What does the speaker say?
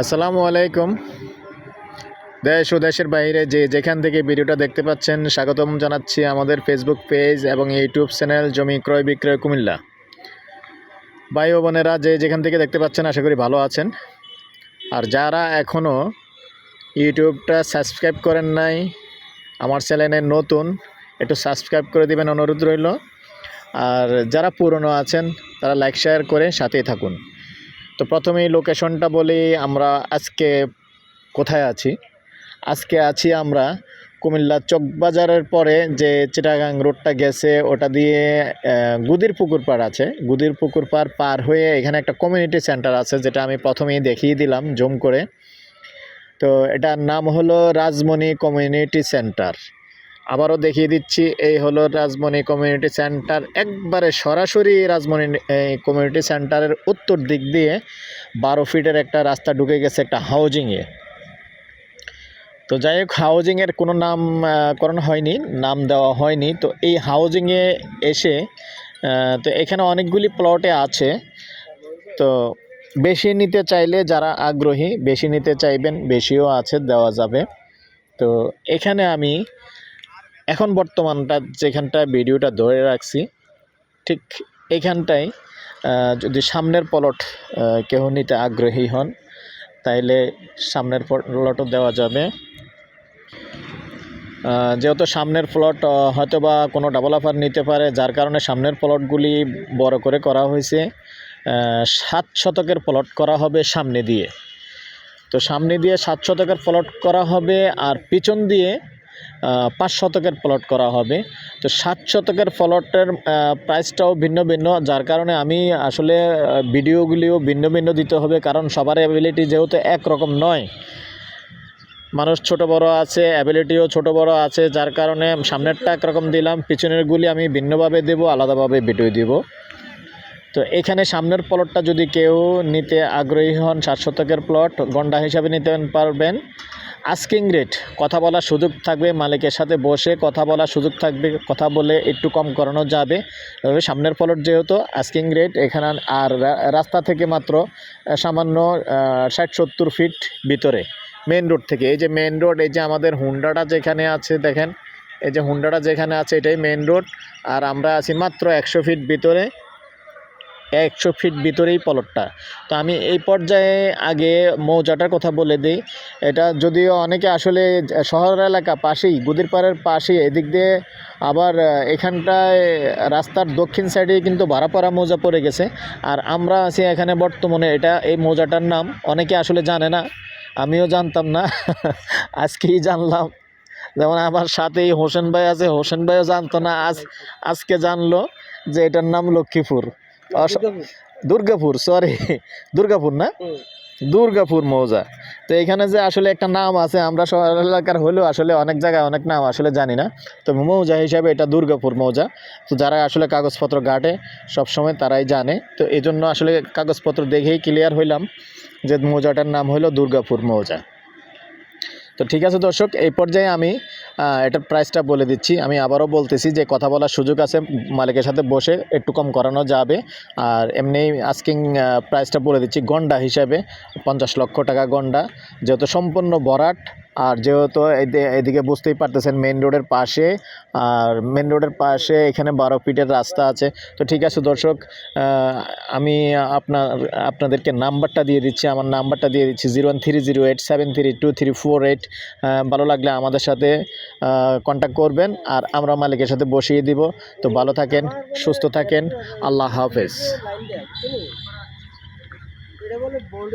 আসসালামু আলাইকুম। দেশ ও দেশের বাইরে যে যেখান থেকে ভিডিওটা দেখতে পাচ্ছেন, স্বাগতম জানাচ্ছি আমাদের ফেসবুক পেজ এবং ইউটিউব চ্যানেল জমি ক্রয় বিক্রয় কুমিল্লা। ভাই ও বোনেরা যে যেখান থেকে দেখতে পাচ্ছেন, আশা করি ভালো আছেন। আর যারা এখনও ইউটিউবটা সাবস্ক্রাইব করেন নাই, আমার চ্যানেলে নতুন, একটু সাবস্ক্রাইব করে দিবেন অনুরোধ রইল। আর যারা পুরনো আছেন, তারা লাইক শেয়ার করে সাথেই থাকুন। তো প্রথমেই লোকেশনটা বলি আমরা আজকে কোথায় আছি? আজকে আছি আমরা কুমিল্লা চকবাজারের পরে যে চিটাগাং রোডটা গেছে, ওটা দিয়ে গুদির পুকুর পাড় আছে। গুদির পুকুর পাড় পার হয়ে এখানে একটা কমিউনিটি সেন্টার আছে, যেটা আমি প্রথমেই দেখিয়ে দিলাম জুম করে। তো এটার নাম হলো রাজমণি কমিউনিটি সেন্টার আবারও দেখিয়ে দিচ্ছি এই হলো রাজমণি কমিউনিটি সেন্টার। একবারে সরাসরি রাজমণি কমিউনিটি সেন্টারের উত্তর দিক দিয়ে বারো ফিটের একটা রাস্তা ঢুকে গেছে একটা হাউজিংয়ে। তো যাই হোক হাউজিংয়ের কোনো নাম আহ, করণ হয়নি নাম দেওয়া হয়নি। তো এই হাউজিংয়ে এসে তো এখানে অনেকগুলি প্লটে আছে। তো বেশি নিতে চাইলে যারা আগ্রহী বেশি নিতে চাইবেন বেশিও আছে দেওয়া যাবে। তো এখানে আমি এখন বর্তমানটা যেখানটা ভিডিওটা ধরে রাখছি ঠিক এইখানটায় আহ, যদি সামনের পলট কেউ নিতে আগ্রহী হন তাইলে সামনের প্লটও দেওয়া যাবে। যেহেতু সামনের প্লট হয়তো বা কোনো ডেভেলপার নিতে পারে যার কারণে সামনের প্লটগুলি বড় করে করা হয়েছে। সাত শতকের প্লট করা হবে সামনে দিয়ে। তো সামনে দিয়ে সাত শতকের প্লট করা হবে আর পিছন দিয়ে পাঁচ শতকের প্লট করা হবে। তো সাত শতকের প্লটের প্রাইসটাও ভিন্ন ভিন্ন, যার কারণে আমি আসলে ভিডিওগুলিও ভিন্ন ভিন্ন দিতে হবে, কারণ সবার অ্যাবিলিটি যেহেতু একরকম নয়। মানুষ ছোট বড় আছে অ্যাবিলিটিও ছোট বড় আছে, যার কারণে সামনেরটা একরকম দিলাম পিছনেরগুলি আমি ভিন্নভাবে দেব, আলাদাভাবে ভিডিও দিব। তো এখানে সামনের প্লটটা যদি কেউ নিতে আগ্রহী হন, সাত শতকের প্লট গন্ডা হিসাবে নিতে পারবেন। আস্কিং রেট কথা বলার সুযোগ থাকবে, মালিকের সাথে বসে কথা বলার সুযোগ থাকবে, কথা বলে একটু কম করানো যাবে। তবে সামনের প্লট যেহেতু আস্কিং রেট এখানে আর রাস্তা থেকে মাত্র সামান্য ষাট সত্তর ফিট ভিতরে মেন রোড থেকে। এই যে মেন রোড এই যে আমাদের হুন্ডাটা যেখানে আছে, দেখেন, এই যে হুন্ডাটা যেখানে আছে, এটাই মেন রোড আর আমরা আছি মাত্র একশো ফিট ভিতরে। একশো ফিট ভিতরেই পলটটা। তো আমি এই পর্যায়ে আগে মৌজাটার কথা বলে দিই। এটা যদিও অনেকে আসলে শহর এলাকা পাশেই, গুদিরপাড়ের পাশেই, এদিক দিয়ে আবার এখানটায় রাস্তার দক্ষিণ সাইডে কিন্তু ভাড়াপাড়া মৌজা পড়ে গেছে। আর আমরা আছি এখানে বর্তমানে, এটা এই মৌজাটার নাম। অনেকে আসলে জানে না, আমিও জানতাম না, আজকেই জানলাম। যেমন আমার সাথেই হোসেন ভাই আছে, হোসেন ভাইও জানতো না, আজ, আজকে জানলো যে এটার নাম লক্ষ্মীপুর। দুর্গাপুর। সরি দুর্গাপুর না? দুর্গাপুর মৌজা। তো এখানে যে আসলে একটা নাম আছে আমরা শহর এলাকার হলেও আসলে অনেক জায়গায় অনেক নাম আসলে জানি না। তো মৌজা হিসাবে এটা দুর্গাপুর মৌজা। তো যারা আসলে কাগজপত্র ঘাটে সবসময় তারাই জানে। তো এই জন্য আসলে কাগজপত্র দেখেই ক্লিয়ার হইলাম যে মৌজাটার নাম হলো দুর্গাপুর মৌজা। তো ঠিক আছে দর্শক, এই পর্যায়ে আমি এটার প্রাইসটা বলে দিচ্ছি। আমি আবারও বলতেছি যে কথা বলার সুযোগ আছে, মালিকের সাথে বসে একটু কম করানো যাবে। আর এমনি আস্কিং প্রাইসটা বলে দিচ্ছি, গন্ডা হিসাবে পঞ্চাশ লক্ষ টাকা গন্ডা। যেহেতু সম্পূর্ণ ভরাট আর যেহেতু এদি- এদিকে বুঝতেই পারতেছেন মেন রোডের পাশে, আর মেন রোডের পাশে এখানে বারো ফিটের রাস্তা আছে। তো ঠিক আছে দর্শক আমি আপনার, আপনাদেরকে নাম্বারটা দিয়ে দিচ্ছি, আমার নাম্বারটা দিয়ে দিচ্ছি zero one three zero eight seven three two three four eight. ভালো লাগলে আমাদের সাথে কন্ট্যাক্ট করবেন আর আমরা মালিকের সাথে বসিয়ে দিব। তো ভালো থাকেন, সুস্থ থাকেন, আল্লাহ হাফেজ। বলে বোল্ড